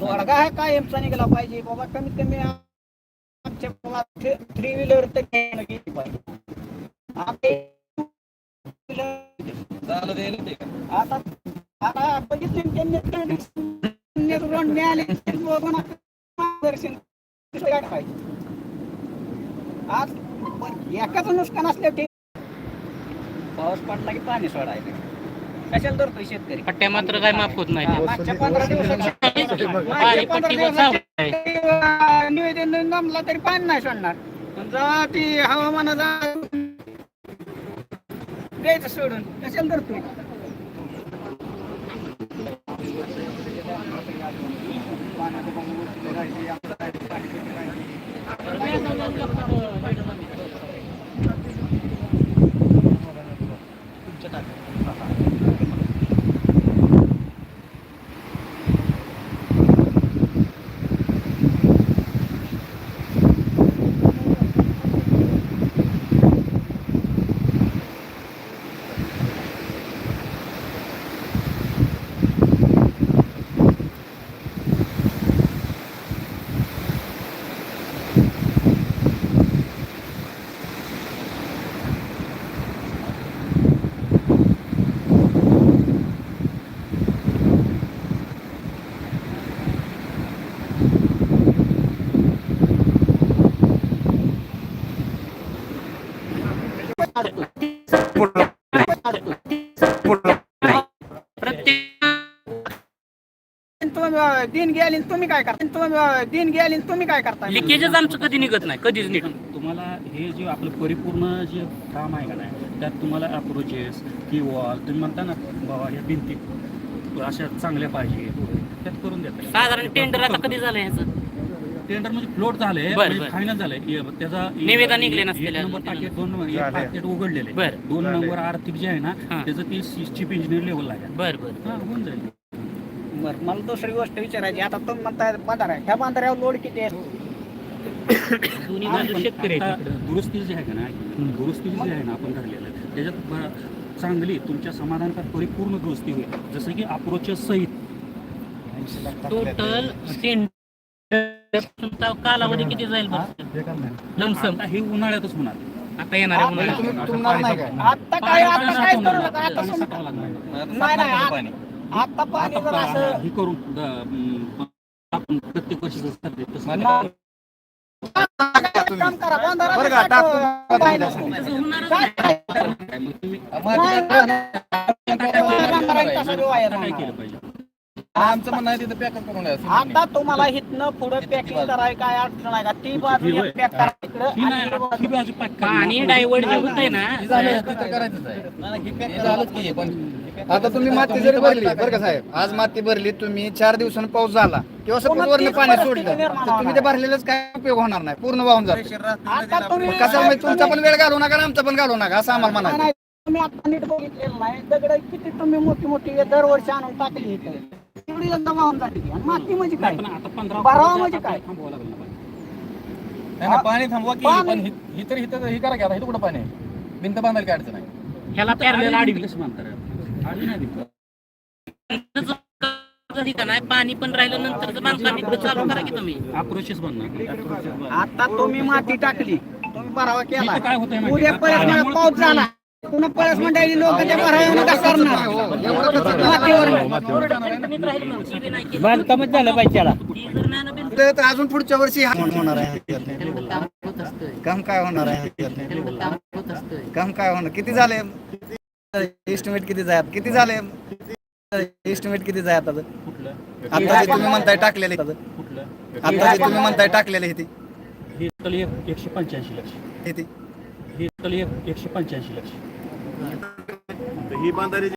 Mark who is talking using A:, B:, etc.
A: दोडगा हा कायमचा निघाला पाहिजे. बाबा कमीत कमी आमच्या थ्री व्हीलर तर पाहिजे. आता? आता बघितले त्यांनी रोड मिळाले पाहिजे. आज पण एकाच नुकसान असलं ठीक पाऊस पडला की पाणी सोडायचं. कशाला धरतोय शेतकरी?
B: पट्ट्या मात्र काय माफ होत नाही.
A: हा, मागच्या पंधरा दिवसात पंधरा. निवेदन जमला तरी पाणी नाही सोडणार. जेव्हा ती हवामानाचा द्यायचं सोडून. कशाला धरतोय?
B: प्रत्येक
A: दिन गेली तुम्ही काय करता दिन गेली तुम्ही काय करता
B: लिकेजच आमचं कधी निघत नाही कधीच नीट
C: तुम्हाला हे जे आपलं परिपूर्ण जे काम आहे का नाही त्यात तुम्हाला अप्रोचेस किंवा तुम्ही म्हणता ना बाबा या भिंती अशा चांगल्या पाहिजे. त्यात करून देतात
B: साधारण टेंडर आता कधी झालं ह्याचं?
C: टेंडर म्हणजे फ्लोट झाले
B: बरं, बरं.
C: फायनल झालंय. हे त्याचा
B: निवेदन निघले
C: एक नंबर
B: अजून.
C: दोन नंबर एक पाकिट उघडलेले.
B: बरं.
C: दोन नंबर आर्थिक जे आहे ना
B: हां.
C: त्याचं ते चीफ इंजिनियर लेवलला आहे.
B: बर बर.
C: हा होऊन जाईल.
A: बरं मला दुसरी गोष्ट विचारायची आता तुम्ही म्हणताय बांधारा. ह्या बांधाऱ्यावर लोड किती आहे?
B: दोन्ही बाजू शेतकरी आहेत
C: आता दुरुस्ती जी आहे का ना दुरुस्ती जी आहे ना आपण ठरलेलं त्याच्यात ब- चांगली तुमच्या समाधानकार परिपूर्ण दुरुस्ती होईल. जसं की अप्रोचेस सहित
B: टोटल कालावधी किती जाईल लमसम.
C: आता हे उन्हाळ्यातच होणार.
B: आता येणार
D: नाही काय?
A: आता काय आता काय करू नका? आता
C: पाणी
A: समजा
C: टाकावं लागणार.
A: नाही, आता पाणी जर असं
C: हे अं, आपण प्रत्येक वर्षी
A: काम करा. काय.
C: केलं पाहिजे?
D: आमचं म्हणणं आहे तिथं पॅकअप करून द्या.
A: आता तुम्हाला इथनं पुढे पॅकिंग करायला काय अडचण आहे का? ती बाजू एक पॅक करा तिकडं
C: ही
A: आणि ही बाजू-.
B: पाणी डायव्हर्ट ना.
D: हे झालं, तर करायचंच आहे. हे झालंच की हे पण
E: आता तुम्ही माती जरी भरली बरं का साहेब? आज माती भरली तुम्ही चार दिवसांनी पाऊस झाला. किंवा सपोज वरनं पाणी सोडलं. तर तुम्ही ते भरलेलंच काय उपयोग होणार नाही? पूर्ण वाहून जात.
A: आता तुम्ही-
E: कसं म्हणजे तुमचा पण वेळ घालू नका आणि आमचा पण घालू नका असं आम्हाला
A: नाही,
E: म्हणायचं.
A: नाही, तुम्ही आता नीट बघितलेलं नाही. दगड किती तुम्ही मोठी मोठी दरवर्षी आणून टाकली इथे. तेवढी जमा होऊन जाते ती. आणि माती म्हणजे काय
C: पण आता पंधरा ऑक्टोबरच्या
A: म्हणजे काय?
C: थांबवावं लागलं ना पाणी.
D: नाही, नाही, पाणी थांबवा की
A: पाणी-
D: पण हि- हि तर इथं ही करा की आता इथं कुठं पाणी आहे भिंत बांधायला काय अडचण आहे
B: ह्याला पॅरलेल आडवी
C: कसं म्हणता रे? आडवी नाही भिंत.
B: कधी का नाही पाणी पण राहिलं नंतर बांधकाम इकडे चालू करा की तुम्ही
C: बनणार
A: आता तुम्ही माती टाकली तुम्ही केला
C: इथं काय होतंय माहिती
A: उद्या
C: का?
A: पाऊस झाला पुन्हा पळस मंडळी लोक त्या मातीवर.
B: बांधकामच झालं पाहिजे त्याला.
E: अजून पुढच्या वर्षी हा होणार आहे
B: काम
E: काय होणार आहे
B: काम
E: काय होणार? किती झाले? एस्टिमेट किती जायत किती झाले? एस्टिमेट किती जायत आता?
C: कुठलं
E: आता जे तुम्ही म्हणताय टाकलेले आता
C: कुठलं
E: जे तुम्ही म्हणताय टाकलेले हे ते
C: हे एकशे पंच्याऐंशी लक्ष.
E: हे ते
C: हे एकशे पंच्याऐंशी लक्ष.
F: ही बांधारी